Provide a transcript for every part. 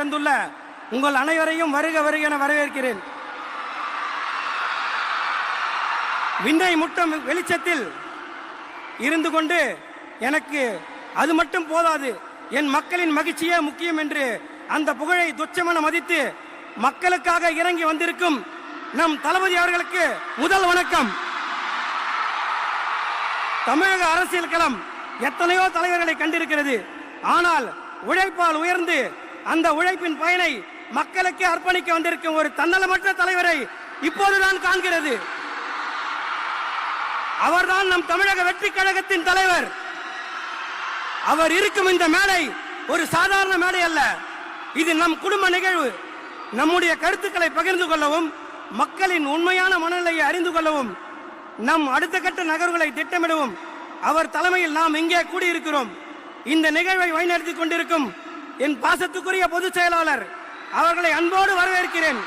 தந்துள்ள உங்கள் அனைவரையும் வருக வருக என வரவேற்கிறேன். விண்ணை முட்டம் வெளிச்சத்தில் இருந்து கொண்டு எனக்கு அது மட்டும் போதாது. என் மக்களின் மகிழ்ச்சியே முக்கியம் என்று அந்த புகழை துச்சமென மதித்து மக்களுக்காக இறங்கி வந்திருக்கும் நம் தளபதி அவர்களுக்கு முதல் வணக்கம். தமிழக அரசியல் களம் எத்தனையோ தலைவர்களை கண்டிருக்கிறது. ஆனால் உழைப்பால் உயர்ந்து அந்த உழைப்பின் பயனை மக்களுக்கு அர்ப்பணிக்க வந்திருக்கும் ஒரு தன்னலமற்ற தலைவரை இப்போதுதான் காண்கிறது. அவர்தான் நம் தமிழக வெற்றி கழகத்தின் தலைவர். அவர் இருக்கும் இந்த மேடை ஒரு சாதாரண மேடை அல்ல. இது நம் குடும்ப நிகழ்வு. நம்முடைய கருத்துக்களை பகிர்ந்து கொள்ளவும் மக்களின் உண்மையான மனநிலையை அறிந்து கொள்ளவும் நம் அடுத்த கட்ட நகர்வுகளை திட்டமிடவும் அவர் தலைமையில் நாம் இங்கே கூடியிருக்கிறோம். இந்த நிகழ்வை வழிநடத்தி கொண்டிருக்கும் என் பாசத்துக்குரிய பொதுச் செயலாளர் அவர்களை அன்போடு வரவேற்கிறேன்.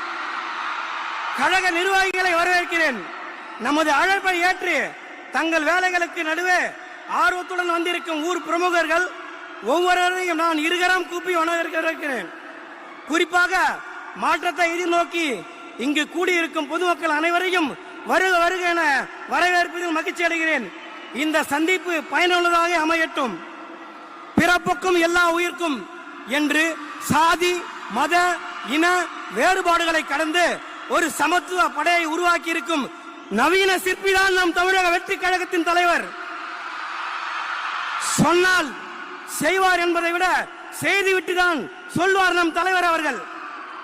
கழக நிர்வாகிகளை வரவேற்கிறேன். நமது அழைப்பை ஏற்று தங்கள் வேலைகளுக்கு நடுவே ஆர்வத்துடன் வந்திருக்கும் ஊர் பிரமுகர்கள் ஒவ்வொருவரையும் நான் இருகரம் கூப்பி வரவேற்கிறேன். குறிப்பாக மாற்றத்தை எதிர்நோக்கி இங்கு கூடியிருக்கும் பொதுமக்கள் அனைவரையும் வருக வருக என வரவேற்பதில் மகிழ்ச்சி அடைகிறேன். இந்த சந்திப்பு பயனுள்ளதாக அமையட்டும். பிறப்புக்கும் எல்லா உயிர்க்கும் என்று சாதி மத இன வேறுபாடுகளை கடந்து ஒரு சமத்துவ படையை உருவாக்கி இருக்கும் நவீன சிற்பிதான் நம் தமிழக வெற்றி கழகத்தின் தலைவர். சொன்னால் செய்வார் என்பதை விட செய்துவிட்டுதான் சொல்வார் நம் தலைவர் அவர்கள்.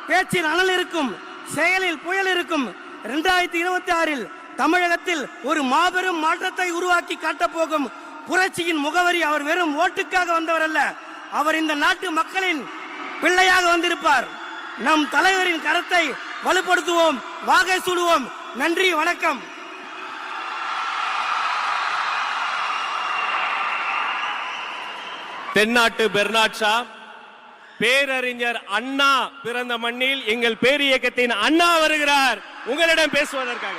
பேச்சில் அனல் இருக்கும் செயலில் புயல் இருக்கும். இரண்டாயிரத்தி இருபத்தி ஆறில் தமிழகத்தில் ஒரு மாபெரும் மாற்றத்தை உருவாக்கி காட்டப் போகும் புரட்சியின் முகவரி அவர் வெறும் ஓட்டுக்காக வந்தவர் அல்ல அவர் இந்த நாட்டு மக்களின் பிள்ளையாக வந்திருப்பார். நம் தலைவரின் கரத்தை வலுப்படுத்துவோம் வாகை சூடுவோம். நன்றி வணக்கம். தென்னாட்டு பெர்னாட்ஷா பேரறிஞர் அண்ணா பிறந்த மண்ணில் எங்கள் பேரியக்கத்தின் அண்ணா வருகிறார். உங்களிடம் பேசுவதற்காக.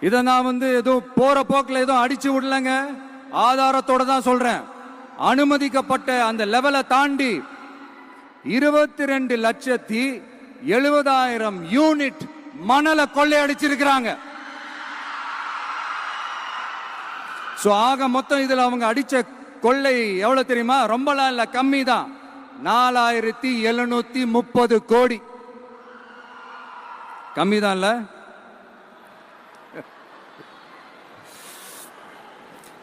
இதை நான் வந்து எதுவும் போற போக்கில் எதுவும் அடிச்சு விடலங்க. ஆதாரத்தோட தான் சொல்றேன். அனுமதிக்கப்பட்ட அந்த லெவலை தாண்டி இருபத்தி ரெண்டு லட்சத்தி எழுபதாயிரம் யூனிட் மணலை கொள்ளையடிச்சிருக்கிறாங்க. ஸோ ஆக மொத்தம் இதுல அவங்க அடிச்ச கொள்ளை எவ்வளவு தெரியுமா? ரொம்பலாம் இல்ல கம்மி தான். நாலாயிரத்தி எழுநூத்தி முப்பது கோடி. கம்மி தான் இல்ல?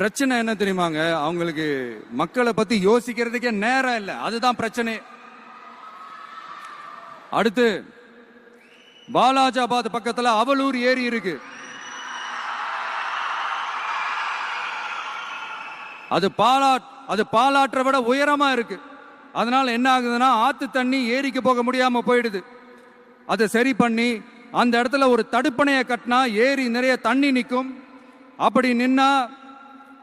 பிரச்சனை என்ன தெரியுமாங்க? அவங்களுக்கு மக்களை பத்தி யோசிக்கிறதுக்கே நேரம் இல்லை. அதுதான் பிரச்சனை. அடுத்து பாலாஜாபாத் பக்கத்துல அவலூர் ஏரி இருக்கு. அது பாலா அது பாலாற்றை விட உயரமா இருக்கு. அதனால என்ன ஆகுதுன்னா ஆத்து தண்ணி ஏரிக்கு போக முடியாம போயிடுது. அதை சரி பண்ணி அந்த இடத்துல ஒரு தடுப்பணையை கட்டினா ஏரி நிறைய தண்ணி நிற்கும் அப்படி நின்னா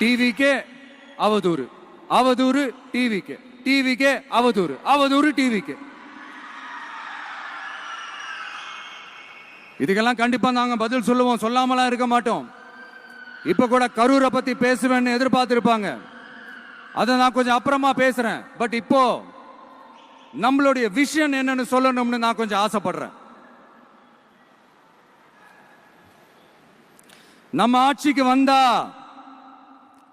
டிவிக்கே அவதூறு. அவதூறு டிவிக்கே. டிவிக்கே அவதூறு. அவதூறு டிவிக்கே. இதுக்கெல்லாம் கண்டிப்பா நாங்க பதில் சொல்லுவோம். சொல்லாமலாம் இருக்க மாட்டோம். இப்ப கூட கரூரை பத்தி பேசுவேன்னு எதிர்பார்த்திருப்பாங்க. அதை நான் கொஞ்சம் அப்புறமா பேசுறேன். பட் இப்போ நம்மளுடைய விஷன் என்னன்னு சொல்லணும்னு நான் கொஞ்சம் ஆசைப்படுறேன். நம்ம ஆட்சிக்கு வந்தா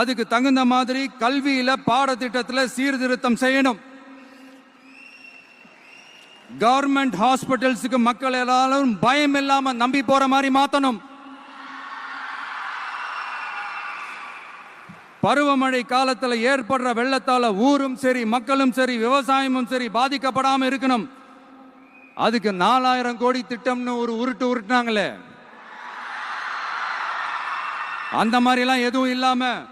அதுக்கு தகுந்த மாதிரி கல்வியில பாடத்திட்டத்தில் சீர்திருத்தம் செய்யணும். கவர்மெண்ட் ஹாஸ்பிட்டல்ஸுக்கு மக்கள் எல்லாரும் பயம் இல்லாம நம்பி போற மாதிரி மாத்தணும். பருவமழை காலத்தில் ஏற்படுற வெள்ளத்தால ஊரும் சரி மக்களும் சரி விவசாயமும் சரி பாதிக்கப்படாம இருக்கணும். அதுக்கு நாலாயிரம் கோடி திட்டம்னு ஒரு உருட்டு உருட்டுனாங்களே. அந்த மாதிரிலாம் எதுவும் இல்லாமல்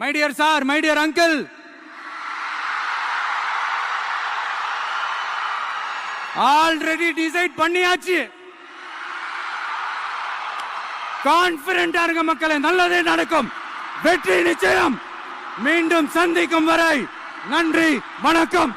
My dear sir my dear uncle already decide பண்ணியாச்சு. கான்பிடண்டா இருக்க மக்களே நல்லதே நடக்கும். வெற்றி நிச்சயம். மீண்டும் சந்திக்கும் வரை நன்றி வணக்கம்.